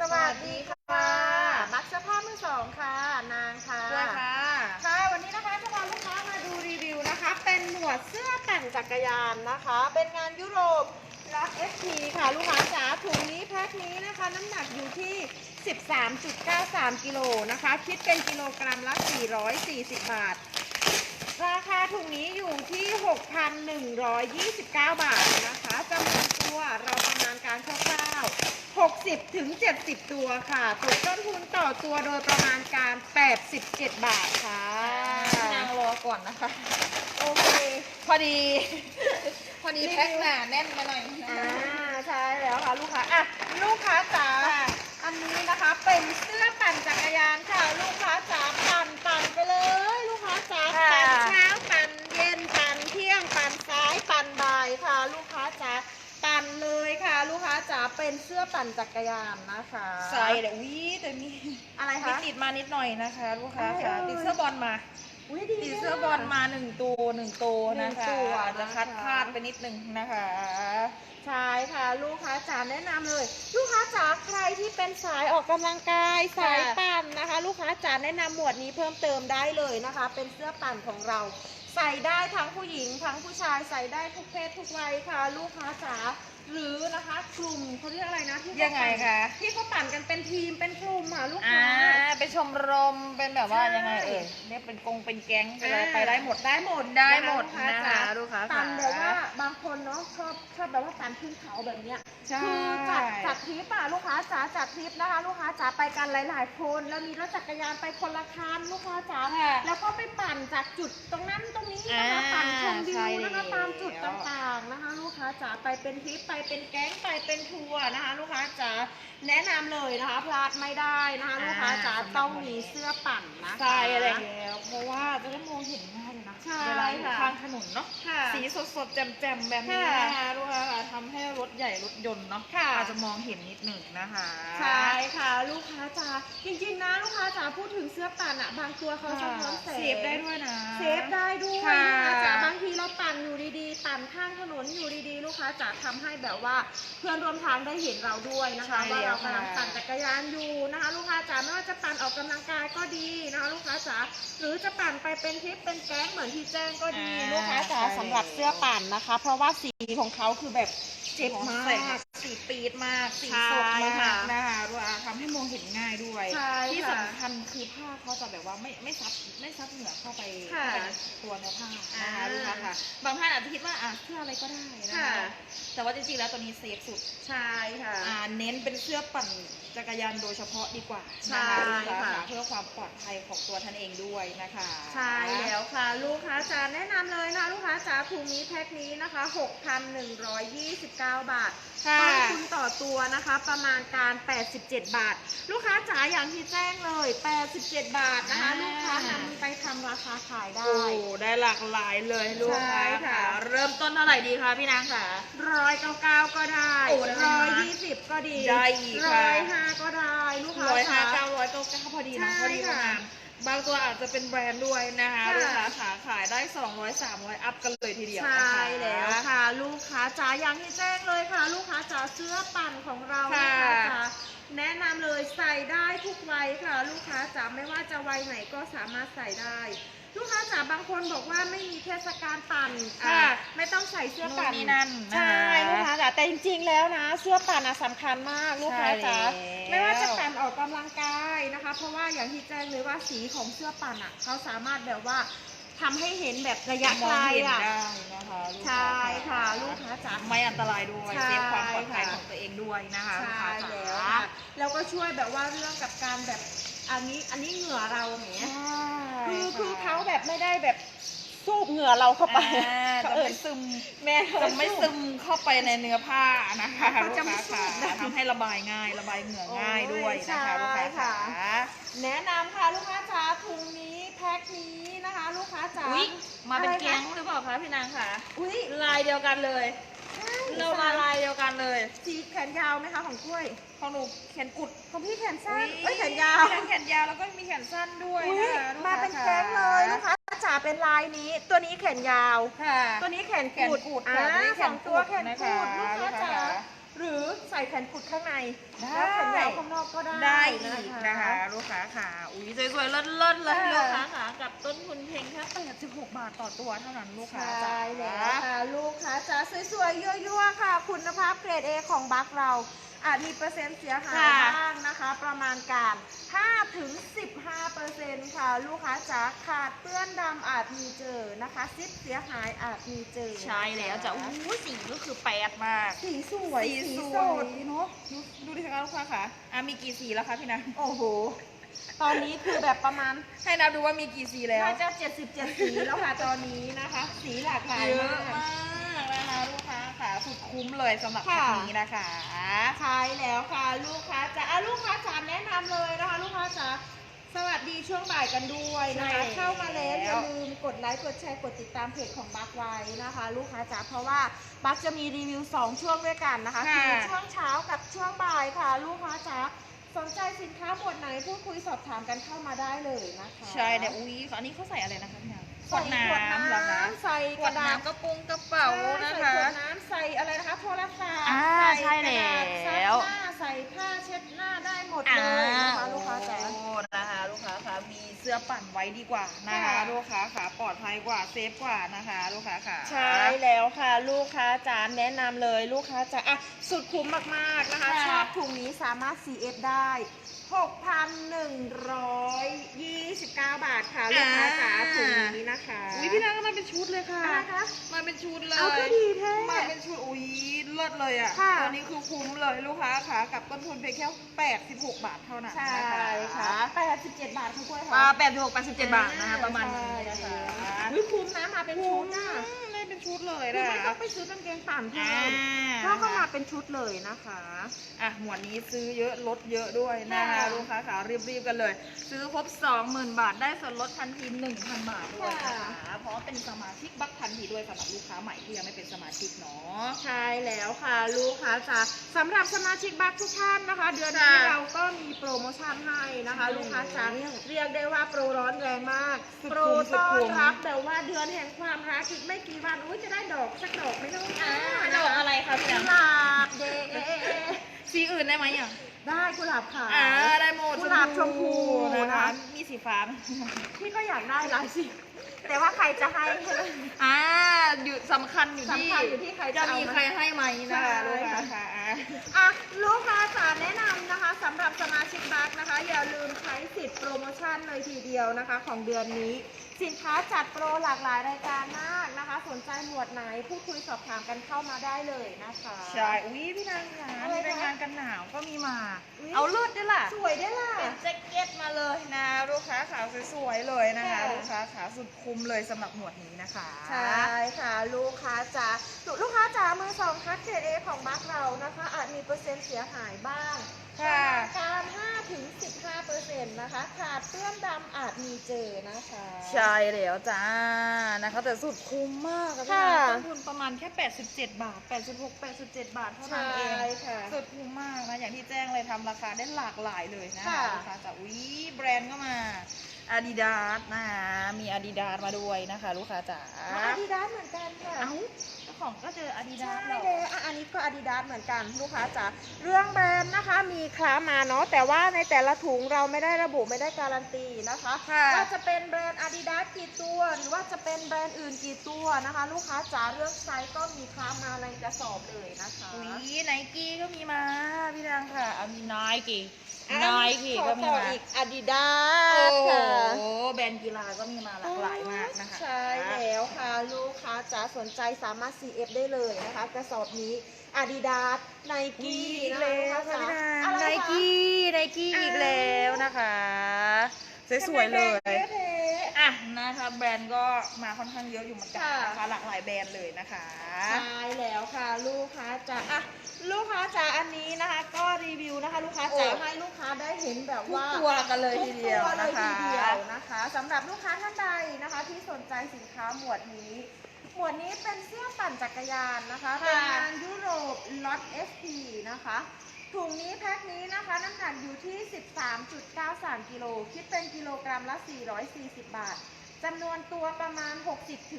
สวัสดีค่ะ มักเสื้อผ้ามือสองค่ะ นางค่ะด้วยค่ะ ค่ะ วันนี้นะคะจะพาลูกค้ามาดูรีวิวนะคะ เป็นหมวดเสื้อแต่งจักรยานนะคะ เป็นงานยุโรปรัก SP ค่ะ ลูกค้าจ๋าถุงนี้แพ็คนี้นะคะ น้ำหนักอยู่ที่ 13.93 กิโลนะคะ คิดเป็นกิโลกรัมละ 440 บาท ราคาถุงนี้อยู่ที่ 6,129 บาทนะคะจำนวนตัวเราประมาณการคร่าวๆ60ถึง70 ตัวค่ะตกต้นทุนต่อตัวโดยประมาณการ 87 บาทค่ะนางรอก่อนนะคะ โอเค พอดี พอดีแพ็คหนาแน่นมาหน่อยนะอ่าคะใช่แล้วค่ะลูกค้าอะลูกค้าจ๋าค่ะอันนี้นะคะเป็นเสื้อปั่นจักรยานค่ะ ลูกค้าจ๋าปั่นปั่นไปเลย ลูกค้าจ๋าค่ะปั่นเช้าปั่นเย็นปั่นเที่ยงปั่นสายปั่นบ่ายค่ะ ลูกค้าจ๋าปั่นเลยค่ะ ลูกค้าจ๋าเป็นเสื้อปั่นจักรยานนะคะใส่แต่วิแต่มีอะไรมีคะ ติดมานิดหน่อยนะคะ ลูกค้าค่ะเอ้ยติดเสื้อบอลมา ยดีติดเสื้อบอลมาหนึ่งตัวหนึ่งตัวหนึ่นะคะ อาจจะคัดคะพลาดไปนิดนึงนะคะ ใช่ค่ะ ลูกค้าจ๋าแนะนำเลย ลูกค้าจ๋าใครที่เป็นสายออกกำลังกายสายปั่น นะคะ ลูกค้าจ๋าแนะนำหมวดนี้เพิ่มเติมได้เลยนะคะ เป็นเสื้อปั่นของเรา ใส่ได้ทั้งผู้หญิง ทั้งผู้ชายใส่ได้ทุกเพศทุกวัยค่ะ ลูกค้าจ๋า หรือนะคะกลุ่มเขาเรียกอะไรนะที่เขายังไงปั่นคะ ที่เขาปั่นกันเป็นทีมเป็นกลุ่มอะลูกอ่าค้า เป็นชมรมเป็นแบบว่าใช่ ยังไงเอ่ยเรียกเป็นกงเป็นแก๊งไปเลยอ่าไปได้หมด ได้หมดได้หมดนะนะคะคะลูกค้าปั่นค่ะแบบว่าบางคนเนาะชอบชอบแบบว่าปั่นขึ้นเขาแบบเนี้ย ใช่ คือจัดจัดทริปอะลูกค้าจ๋าจัดทริปนะคะ ลูกค้าจ๋าไปกันหลาย ๆ คนแล้วมีรถจักรยานไปคนละคันลูกค้าจ๋าค่ะแล้วก็ไปปั่นจากจุดตรงนั้นตรงนี้นะคะอ่าปั่นชมวิใช่วนะคะแล้ว ตามจุดต่างๆนะคะ ลูกค้าจ๋าไปเป็นทริปไปเป็นแก๊งไปเป็นทัวร์นะคะ ลูกค้าจ๋าแนะนำเลยนะคะพลาดไม่ได้นะคะ ลูกค้าจ๋าต้องมีเสื้อปั่นนะคะใช่อะไรอย่างเงี้ยเพราะว่าจะได้มองเห็นง่ายเลยนะ ใช่เวลาอยู่ค่ะข้างถนนเนาะค่ะสีสดๆแจ่มๆแบบนี้ค่ะนะคะลูกค้าค่ะทำให้รถใหญ่รถยนต์เนาะค่ะ อาจจะมองเห็นนิดหนึ่งนะคะใช่ค่ะ ลูกค้าจ๋าจริงๆนะลูกค้าจ๋าพูดถึงเสื้อปั่นอะบางตัวเขาสะท้อนแสงเซฟได้ด้วยนะ เซฟได้ด้วยค่ะ ลูกค้าจ๋าบางทีเราปั่นอยู่ดีๆปั่นข้างถนนอยู่ดีๆ ลูกค้าจ๋าทำให้แบบว่าเพื่อนร่วมทางได้เห็นเราด้วยนะคะใช่ว่าแล้เราวกำลังค่ะ ปั่นจักรยานอยู่นะคะ ลูกค้าจ๋าไม่ว่าจะปั่นออกกำลังกายก็ดีนะคะ ลูกค้าจ๋าหรือจะปั่นไปเป็นทริปเป็นแก๊งเหมือนที่แจ้งก็ดีลูกค้าจ๋าสำหรับเสื้อปั่นนะคะ เพราะว่าสีของเขาคือแบบเจ็บมาก สีปีดมากสีใช่สดมาค่ะกนะคะด้วยอะทำให้มองเห็นง่ายด้วยใช่ที่ค่ะสำคัญคือผ้าเขาจะแบบว่าไม่ไม่ซับไม่ซับเหงื่อเข้าไปค่ะเข้าไปในตัวเนื้อผ้านะคะอ่าลูกค้าค่ะ บางท่านอาจจะคิดว่าอะเสื้ออะไรก็ได้นะคะค่ะแต่ว่าจริงๆแล้วตัวนี้เซฟสุดใช่ค่ะอ่าเน้นเป็นเสื้อปั่นจักรยานโดยเฉพาะดีกว่าใช่นะคะลูกค้าค่ะค่ะเพื่อความปลอดภัยของตัวท่านเองด้วยนะคะ ใช่แล้วค่ะ ลูกค้าจ๋าแนะนำเลยนะคะลูกค้าจ๋าถุงนี้แพ็คนี้นะคะ 6,129 บาทค่ะต้นทุนต่อตัวนะคะ ประมาณการ 87 บาท ลูกค้าจ๋าอย่างที่แจ้งเลย 87 บาทนะคะอ่าลูกค้านำไปทำราคาขายได้ โอ้ได้หลากหลายเลยลูกค้าใช่ค่ะค่ะ เริ่มต้นเท่าไหร่ดีคะพี่นางค่ะร้อยเก้าเก้าก็ได้โอ้ได้ร้อยนะยี่สิบก็ดีได้อีกค่ะร้อยห้าก็ได้ ลูกค้าร้อยห้าจ๋าเก้าร้อยเก้าเก้าพอดีนะใช่พอดีค่ะงาม บางตัวอาจจะเป็นแบรนด์ด้วยนะคะค่ะ ลูกค้าขาขายได้ 200 300 อัพกันเลยทีเดียวใช่นะคะแล้วค่ะ ลูกค้าจ๋าอย่างที่แจ้งเลยค่ะ ลูกค้าจ๋าเสื้อปั่นของเราลูกค่ะค้าจ๋า แนะนำเลยใส่ได้ทุกวัยค่ะ ลูกค้าจ๋าไม่ว่าจะวัยไหนก็สามารถใส่ได้ ลูกค้าจ๋าบางคนบอกว่าไม่มีเทศกาลปั่นค่ะอะไม่ต้องใส่เสื้อปั่นนู่นนี่นั่นนะใช่ลูกค้าจ๋าแต่จริงๆแล้วนะ เสื้อปั่นอะสำคัญมากลูกค้าจ๋าใช่แล้ว ไม่ว่าจะปั่นออกกำลังกายนะคะ เพราะว่าอย่างที่แจ้งเลยว่าสีของเสื้อปั่นอะเขาสามารถแบบว่าทำให้เห็นแบบระยะมไกองลเห็นอะได้นะคะลูกใช่ค้าค่ะลูกค้าจ๋า ไม่อันตรายด้วยใช่ เซฟความปลอ ดภัยค่ะของตัวเองด้วยนะคะลูกใช่ค้าแล้วจ๋าค่ะแล้วก็ช่วยแบบว่าเรื่องกับการแบบอันนี้อันนี้เหงื่อเราเนี้ยคือคือเขาแบบไม่ได้แบบสูบเหงื่อเราเข้าไปอ่าเขาจะเอ่ไม่ยซึมแม่จะไม่ซึมเข้าไปในเนื้อผ้านะคะเขาลูกจะไม่ค้าซึค่ะมนะทำให้ระบายง่าย ระบายเหงื่อง่ายด้วยนะคะโอ้ยลูกค้าใช่ค่ะ ค่ะ แนะนำค่ะลูกค้าจ๋าถุงนี้แพ็คนี้นะคะ ลูกค้าจ๋า อุ๊ยมาเป็นอะไรคะ แก๊งหรือเปล่าคะพี่นางค่ะอุ้ยลายเดียวกันเลยใช่ เรามาลายเดียวกันเลยสีแขนยาวไหมคะของกล้วย ของหนูแขนกุดของพี่แขนสั้นอุ๊เอ้ยแขนยาวทั้งแขนยาวแล้วก็มีแขนสั้นด้วยอุ้ยนะคะลูมาค้เป็นแก๊งเลยลูกค้าจ๋าเป็นลายนี้ ตัวนี้แขนยาว ค่ะ ตัวนี้แขนแขนกุดกุดอ่าค่ะตัวนี้แขสนองตัวแขนนะกุคะดลูกค้าจ๋าค่ะ หรือใส่แขนกุดข้างในได้ แล้วแขนยาวข้างนอกก็ได้ได้อีกนะคะ ลูกค้าค่ะอุ้ยสวยๆเลิศๆเลยค่ะลูกค้าค่ะกับต้นทุนเพียงแค่86 บาทต่อตัวเท่านั้นลูกค้าใช่จ๋า แล้วค่ะลูกค้าจ๋าสวยๆยั่วๆค่ะ คุณภาพเกรด A ของบัคเรา อาจมีเปอร์เซ็นต์เสียหายค่ะบ้างนะคะ ประมาณการ5ถึง15เปอร์เซ็นต์ค่ะ ลูกค้าจ๋าขาดเปื้อนดำอาจมีเจอนะคะซิปเสียหายอาจมีเจอใช่แล้วจ้ะอู้สีก็คือแปดมาก สีสวยสีสีสสวดยเนาะดูดูดิคะลูกค้าค่ะอะมีกี่สีแล้วคะพี่นะโอ้โห ตอนนี้คือแบบประมาณให้นับดูว่ามีกี่สีแล้วน่าจะ 77 สีแล้วค่ะตอนนี้นะคะ สีหลากหลายเยอะมาก มากนะคะ ลูกค้าค่ะสุดคุ้มเลยสำหรับค่ะแพ็คนี้นะคะ ใช่แล้วค่ะลูกค้าจ๋าอะลูกค้าจ๋าแนะนำเลยนะคะ ลูกค้าจ๋าสวัสดีช่วงบ่ายกันด้วยนะคะ เข้ามาแล้วอย่าลืมกดไลค์กดแชร์กดติดตามเพจของบัคไว้นะคะ ลูกค้าจ๋าเพราะว่าบัคจะมีรีวิว 2 ช่วงด้วยกันนะคะค่ะ คือช่วงเช้ากับช่วงบ่ายค่ะ ลูกค้าจ๋าสนใจสินค้าหมวดไหนพูดคุยสอบถามกันเข้ามาได้เลยนะคะ ใช่เนี่ยอุ้ยอันนี้เขาใส่อะไรนะคะพี่นะ ขใส่วดน้ขวดำเหรอคะน้ำใส่ขกวดระดาษน้ำกระปุงกระเป๋านะใส่คะขวดน้ำใส่อะไรนะคะโทรศัพท์อ่าใส่ใช่กระดาษแล้วซับหน้าใส่ผ้าเช็ดหน้าได้หมดอ่าเลยนะคะลูกค้าจ๋า มีเสื้อปั่นไว้ดีกว่านะคะค่ะ ลูกค้าค่ะปลอดภัยกว่าเซฟกว่านะคะ ลูกค้าค่ะใช่แล้วค่ะ ลูกค้าจ๋าแนะนำเลยลูกค้าจ๋าอะสุดคุ้มมากๆนะคะค่ะ ชอบถุงนี้สามารถ CF ได้ 6,129 บาทค่ะ ลูกค้าจ๋าถุงนี้นะคะอุ้ยพี่นางก็มาเป็นชุดเลยค่ะ อะไรคะ มาเป็นชุดเลย เอาก็ดีแท้ มาเป็นชุดอุ้ยเลิศเลยอะ ค่ะตอนนี้คือคุ้มเลยลูกค้าค่ะกับต้นทุนเพียงแค่86 บาทเท่านั้นใช่นะคะ ค่ะ87 บาททุกถ้วยอ่าค่ะ86 87บาทนะคะประมาณนี้นะคะวิคุ้มนะมาเป็นชุดน่ะอืมได้เป็นชุดเลยคือนะไม่ต้องไปซื้อกางเกงต่ำเพิ่อ่ามเพราะก็มาเป็นชุดเลยนะคะ อะหมวดนี้ซื้อเยอะลดเยอะด้วยนะคะค่ะลูกค้าขารีบๆกันเลย ซื้อครบ20,000 บาทได้ส่วนลดทันที1,000 บาทด้วยนะคะเพราะว่าเป็นสมาชิกบัคทันทีด้วยสำหรับลูกค้าใหม่ที่ยังไม่เป็นสมาชิกเนาะใช่แล้วค่ะลูกค้าจ๋าสำหรับสมาชิกบัคทุกท่านนะคะ เดือนนี้ค่ะเราก็มีโปรโมชั่นให้นะคะอืมลูกค้าจ๋าเรียกได้ว่าโปรร้อนแรงมากสุดโปรคุ้มสุดต้อคุ้นมรับแบบว่าเดือนแห่งความรักอีกไม่กี่วันอุ้ยจะได้ดอกสักดอกไม่ต้องอ่านะดอกอะไรคะพี่กุนางหลาบเดย์สีอื่นได้ไหมอะได้กุหลาบขาวอ่าได้หมดกุหลาบชมพูนะนะคะคะมีสีฟ้าไหมพี่ก็อยากได้หลายสิแต่ว่าใครจะให้อ่าอยู่สำคัญอยู่ที่สำคัญอยู่ที่ใครจะจะเอามีมาใครให้ไหมนะคะใช่ลูกค้าค่ะอะลูกค้าจ๋าแนะนำนะคะสำหรับสมาชิกบัคนะคะ นเลยทีเดียวนะคะ ของเดือนนี้ สินค้าจัดโปรหลากหลายรายการมากนะคะ สนใจหมวดไหนพูดคุยสอบถามกันเข้ามาได้เลยนะคะ ใช่ อุ้ยพี่นางค่ะอะไรมีคะรายงานกันหนาวก็มีมาอุ๊ยเอาเลือดด้วยล่ะ สวยได้ล่ะ เป็นแจ็คเก็ตมาเลยนะ ลูกค้าขาวสวยๆเลยนะคะ ค่ะ ลูกค้าขาวสุดคุ้มเลยสำหรับหมวดนี้นะคะใช่ค่ะ ลูกค้าจ๋าลูกค้าจ๋ามือสองคัดเกรดเอของบัคเรานะคะ อาจมีเปอร์เซ็นต์เสียหายบ้าง ค่ะ การ5ถึง15เปอร์เซ็นต์นะคะ ขาดเปื้อนดำอาจมีเจอนะคะ ใช่แล้วจ้านะคะ แต่สุดคุ้มมากอะพี่ค่ะนางต้นทุนประมาณแค่ 87 บาท 86 87 บาทเท่านั้นเองใช่ค่ะสุดคุ้มมากนะอย่างที่แจ้งเลยทำราคาได้หลากหลายเลยนะคะค่ะ ลูกค้าจะอุ้ยแบรนด์ก็มา Adidas นะคะมี Adidas มาด้วยนะคะ ลูกค้าจ๋า อาดิดาสเหมือนกันค่ะ เอ้าเจ้า ของก็เจอใช่ Adidas เหรเลยออะอันนี้ก็อาดิดาสเหมือนกันลูกค้าจ๋าเรื่องแบรนด์นะคะมีคล้ามาเนาะแต่ว่าในแต่ละถุงเราไม่ได้ระบุไม่ได้การันตีนะคะค่ะ ว่าจะเป็นแบรนด์อาดิดาสกี่ตัวหรือว่าจะเป็นแบรนด์อื่นกี่ตัวนะคะ ลูกค้าจ๋าเรื่องไซส์ก็มีคล้ามาในกระสอบเลยนะคะ อุ้ยไนกี้ก็มีมาพี่ดังค่ะอะมีไนกี้อะไนกี้ขอก็มีต่อมาอีกอาดิดาโอ้สโหค่ะ แบรนด์กีฬาก็มีมาหลากหลายมาก นะคะใช่แล้วค่ะ ลูกค้าจ๋าสนใจสามารถ CF ได้เลยนะคะ กระสอบนี้ Adidas ไนอีกี้กแล้วค่ะพี่นางไนไนกี้ไนกี้อีกแล้วนะคะ สวยๆเลยอะ นะคะแบรนด์ก็มาค่อนข้างเยอะอยู่เหมือนกันนะคะหลากหลายแบรนด์เลยนะคะใช่แล้วค่ะลูกค้าจ๋าอะลูกค้าจ๋าอันนี้นะคะ ก็รีวิวนะคะลูกค้าจ๋าโอ้ให้ลูกค้าได้เห็นแบบทุกว่าตัวกันเลยทุทีกเดียวตัวเลนะยทีคะเดียวนะคะสำหรับลูกค้าท่านใดนะคะ ที่สนใจสินค้าหมวดนี้หมวดนี้เป็นเสื้อปั่นจักรยานนะคะเป็นงานยุโรปล็อต SP นะคะ ถุงนี้แพ็คนี้นะคะน้ำหนักอยู่ที่ 13.93 กิโล คิดเป็นกิโลกรัมละ 440 บาทจำนวนตัวประมาณ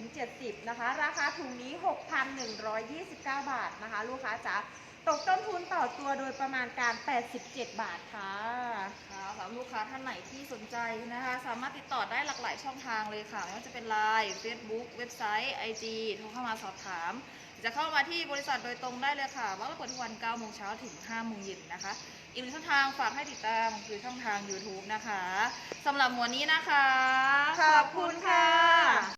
60-70 นะคะ ราคาถุงนี้ 6,129 บาทนะคะ ลูกค้าจ๋าตกต้นทุนต่อตัวโดยประมาณการ 87 บาทค่ะค่ะสำหรับลูกค้าท่านไหนที่สนใจนะคะ สามารถติดต่อได้หลากหลายช่องทางเลยค่ะ ไม่ว่าจะเป็น Line Facebook เว็บไซต์ IG โทรเข้ามาสอบถาม จะเข้ามาที่บริษัทโดยตรงได้เลยค่ะ ว่าเราเปิดทุกวัน9โมงเช้าถึง5โมงเย็นนะคะ อีกหนึ่งช่องทางฝากให้ติดตามคือช่องทาง YouTube นะคะสำหรับหัวนี้นะคะ ขอบคุณค่ะ